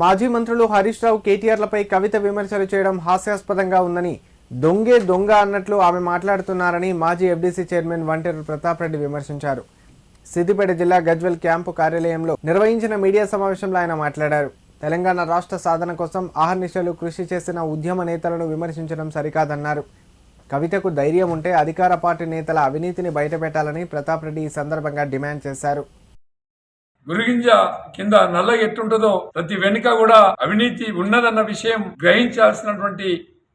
మాజీ మంత్రులు హరీష్ రావు కేటీఆర్లపై కవిత విమర్శలు చేయడం హాస్యాస్పదంగా ఉందని దొంగే దొంగ అన్నట్లు ఆమె మాట్లాడుతున్నారని మాజీ ఎఫ్డీసీ చైర్మన్ వంటేరు ప్రతాప్ రెడ్డి విమర్శించారు. సిద్దిపేట జిల్లా గజ్వెల్ క్యాంపు కార్యాలయంలో నిర్వహించిన మీడియా సమావేశంలో ఆయన మాట్లాడారు. తెలంగాణ రాష్ట్ర సాధన కోసం ఆహర్నిశలు కృషి చేసిన ఉద్యమ నేతలను విమర్శించడం సరికాదన్నారు. కవితకు ధైర్యం ఉంటే అధికార పార్టీ నేతల అవినీతిని బయటపెట్టాలని ప్రతాప్ రెడ్డి ఈ సందర్భంగా డిమాండ్ చేశారు. గురిగింజ కింద నల్ల ఎట్టుంటుందో ప్రతి వెనుక కూడా అవినీతి ఉన్నదన్న విషయం గ్రహించాల్సినటువంటి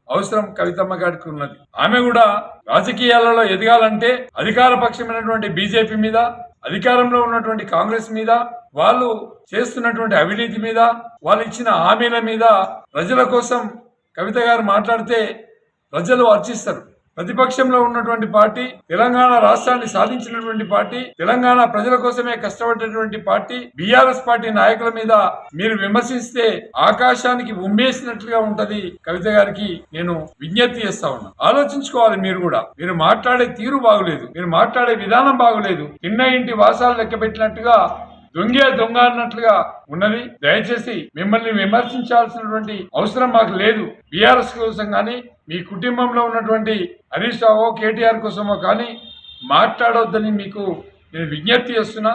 అవసరం కవితమ్మ గారికి ఉన్నది. ఆమె కూడా రాజకీయాలలో ఎదగాలంటే అధికార పక్షమైనటువంటి బీజేపీ మీద అధికారంలో ఉన్నటువంటి కాంగ్రెస్ మీద వాళ్ళు చేస్తున్నటువంటి అవినీతి మీద వాళ్ళు ఇచ్చిన హామీల మీద ప్రజల కోసం కవిత గారు మాట్లాడితే ప్రజలు అర్చిస్తారు ప్రతిపక్షంలో ఉన్నటువంటి పార్టీ తెలంగాణ రాష్ట్రాన్ని సాధించినటువంటి పార్టీ తెలంగాణ ప్రజల కోసమే కష్టపడినటువంటి పార్టీ బీఆర్ఎస్ పార్టీ నాయకుల మీద మీరు విమర్శిస్తే ఆకాశానికి ఉమ్మేసినట్లుగా ఉంటది కవిత గారికి నేను విజ్ఞప్తి చేస్తా ఉన్నా. ఆలోచించుకోవాలి మీరు కూడా. మీరు మాట్లాడే తీరు బాగులేదు. మీరు మాట్లాడే విధానం బాగులేదు. చిన్న ఇంటి వాసాలు లెక్క పెట్టినట్టుగా దొంగే దొంగ అన్నట్లుగా ఉన్నది. దయచేసి మిమ్మల్ని విమర్శించాల్సినటువంటి అవసరం మాకు లేదు. బీఆర్ఎస్ కోసం కానీ మీ కుటుంబంలో ఉన్నటువంటి హరీష్ రావో కేటీఆర్ కోసమో కానీ మాట్లాడొద్దని మీకు నేను విజ్ఞప్తి చేస్తున్నా.